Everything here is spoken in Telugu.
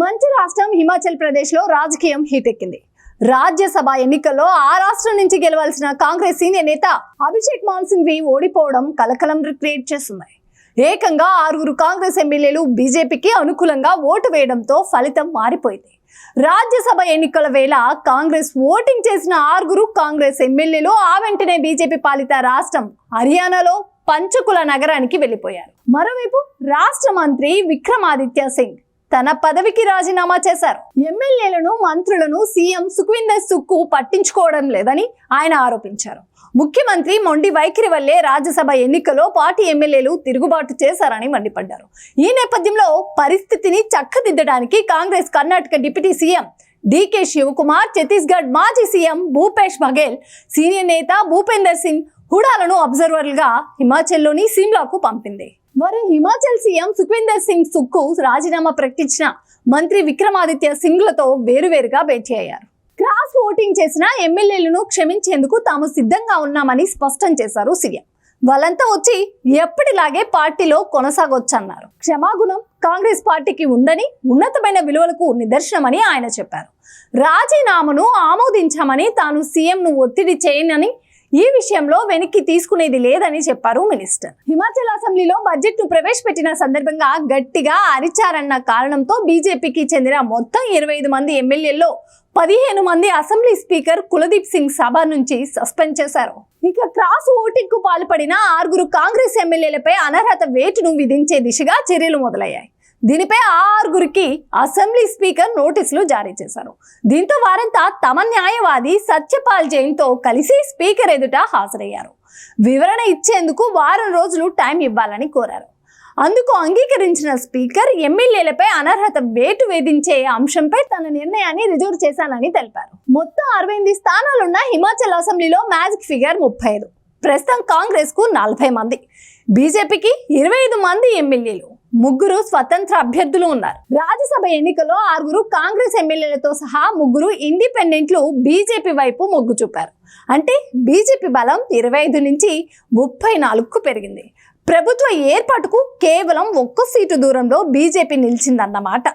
మంచి రాష్ట్రం హిమాచల్ ప్రదేశ్లో రాజకీయం హీటెక్కింది. రాజ్యసభ ఎన్నికల్లో ఆ రాష్ట్రం నుంచి గెలవాల్సిన కాంగ్రెస్ సీనియర్ నేత అభిషేక్ మాన్సింగ్వి ఓడిపోవడం కలకలం క్రియేట్ చేస్తుంది ఏకంగా ఆరుగురు కాంగ్రెస్ ఎమ్మెల్యేలు బీజేపీకి అనుకూలంగా ఓటు వేయడంతో ఫలితం మారిపోయింది. రాజ్యసభ ఎన్నికల వేళ కాంగ్రెస్ ఓటింగ్ చేసిన ఆరుగురు కాంగ్రెస్ ఎమ్మెల్యేలు ఆ వెంటనే బీజేపీ పాలిత రాష్ట్రం హర్యానాలో పంచకుల నగరానికి వెళ్ళిపోయారు. మరోవైపు రాష్ట్ర మంత్రి విక్రమాదిత్య సింగ్ తన పదవికి రాజీనామా చేశారు. ఎమ్మెల్యేలను మంత్రులను సీఎం సుఖ్విందర్ సుక్కు పట్టించుకోవడం లేదని ఆయన ఆరోపించారు. ముఖ్యమంత్రి మొండి వైఖరి వల్లే రాజ్యసభ ఎన్నికల్లో పార్టీ ఎమ్మెల్యేలు తిరుగుబాటు చేశారని మండిపడ్డారు. ఈ నేపథ్యంలో పరిస్థితిని చక్కదిద్దడానికి Congress Karnataka deputy CM DK Shivakumar Chhattisgarh మాజీ సీఎం భూపేష్ బఘేల్ సీనియర్ నేత భూపేందర్ సింగ్ హుడాలను అబ్జర్వర్లుగా హిమాచల్లోని సిమ్లాకు పంపింది. మరి హిమాచల్ సీఎం సుఖ్వీందర్ సింగ్ సుక్కు రాజీనామా ప్రకటించిన మంత్రి విక్రమాదిత్య సింగ్లతో వేరువేరుగా భేటీ అయ్యారు. క్రాస్ ఓటింగ్ చేసిన ఎమ్మెల్యేలను క్షమించేందుకు తాము సిద్ధంగా ఉన్నామని స్పష్టం చేశారు సీఎం. వాళ్ళంతా వచ్చి ఎప్పటిలాగే పార్టీలో కొనసాగొచ్చన్నారు. క్షమాగుణం కాంగ్రెస్ పార్టీకి ఉందని ఉన్నతమైన విలువలకు నిదర్శనమని ఆయన చెప్పారు. రాజీనామాను ఆమోదించామని తాను సీఎంను ఒత్తిడి చేయనని ఈ విషయంలో వెనక్కి తీసుకునేది లేదని చెప్పారు మినిస్టర్. హిమాచల్ అసెంబ్లీలో బడ్జెట్ను ప్రవేశపెట్టిన సందర్భంగా గట్టిగా అరిచారన్న కారణంతో బీజేపీకి చెందిన మొత్తం ఇరవై ఐదు మంది ఎమ్మెల్యేల్లో పదిహేను మంది అసెంబ్లీ స్పీకర్ కులదీప్ సింగ్ సభ నుంచి సస్పెండ్ చేశారు. ఇక క్రాస్ ఓటింగ్కు పాల్పడిన ఆరుగురు కాంగ్రెస్ ఎమ్మెల్యేలపై అనర్హత వేటును విధించే దిశగా చర్యలు మొదలయ్యాయి. దీనిపై ఆరుగురికి అసెంబ్లీ స్పీకర్ నోటీసులు జారీ చేశారు. దీంతో వారంతా తమ న్యాయవాది సత్యపాల్ జైన్తో కలిసి స్పీకర్ ఎదుట హాజరయ్యారు. వివరణ ఇచ్చేందుకు వారం రోజులు టైం ఇవ్వాలని కోరారు. అందుకు అంగీకరించిన స్పీకర్ ఎమ్మెల్యేలపై అనర్హత వేటు వేధించే అంశంపై తన నిర్ణయాన్ని రిజర్వ్ చేశానని తెలిపారు. మొత్తం అరవై ఎనిమిది స్థానాలున్న హిమాచల్ అసెంబ్లీలో మ్యాజిక్ ఫిగర్ ముప్పై ఐదు. ప్రస్తుతం కాంగ్రెస్కు నలభై మంది. బీజేపీకి ఇరవై ఐదు మంది ఎమ్మెల్యేలు. ముగ్గురు స్వతంత్ర అభ్యర్థులు ఉన్నారు. రాజ్యసభ ఎన్నికల్లో ఆరుగురు కాంగ్రెస్ ఎమ్మెల్యేలతో సహా ముగ్గురు ఇండిపెండెంట్లు బీజేపీ వైపు మొగ్గు చూపారు. అంటే బీజేపీ బలం ఇరవై ఐదు నుంచి ముప్పై నాలుగుకు పెరిగింది. ప్రభుత్వ ఏర్పాటుకు కేవలం ఒక్క సీటు దూరంలో బీజేపీ నిలిచిందన్నమాట.